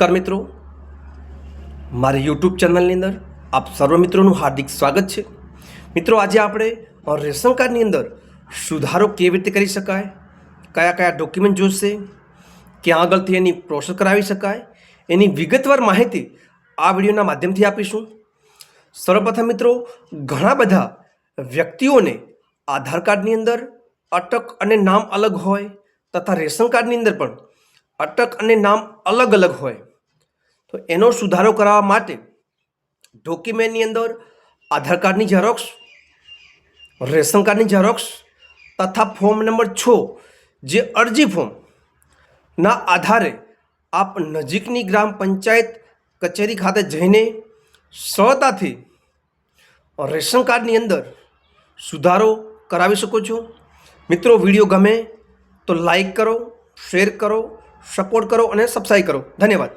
નમસ્કાર મિત્રો. મારી યુટ્યુબ ચેનલની અંદર આપ સર્વ મિત્રોનું હાર્દિક સ્વાગત છે. મિત્રો, આજે આપણે રેશન કાર્ડની અંદર સુધારો કેવી રીતે કરી શકાય, કયા કયા ડોક્યુમેન્ટ જોઈશે, ક્યાં આગળથી એની પ્રોસેસ કરાવી શકાય, એની વિગતવાર માહિતી આ વિડીયોના માધ્યમથી આપીશું. સર્વપ્રથમ મિત્રો, ઘણા બધા વ્યક્તિઓને આધાર કાર્ડની અંદર અટક અને નામ અલગ હોય તથા રેશન કાર્ડની અંદર પણ અટક અને નામ અલગ અલગ હોય. તો એનો સુધારો કરાવવા માટે ડોક્યુમેન્ટની અંદર આધાર કાર્ડની ઝેરોક્ષ રેશન કાર્ડની ઝેરોક્ષ તથા ફોર્મ નંબર છ જે અરજી ફોર્મના આધારે આપ નજીકની ગ્રામ પંચાયત કચેરી ખાતે જઈને સરળતાથી રેશન કાર્ડની અંદર સુધારો કરાવી શકો છો. મિત્રો, વીડિયો ગમે તો લાઈક કરો, શેર કરો, સપોર્ટ કરો અને સબસ્ક્રાઈબ કરો. ધન્યવાદ.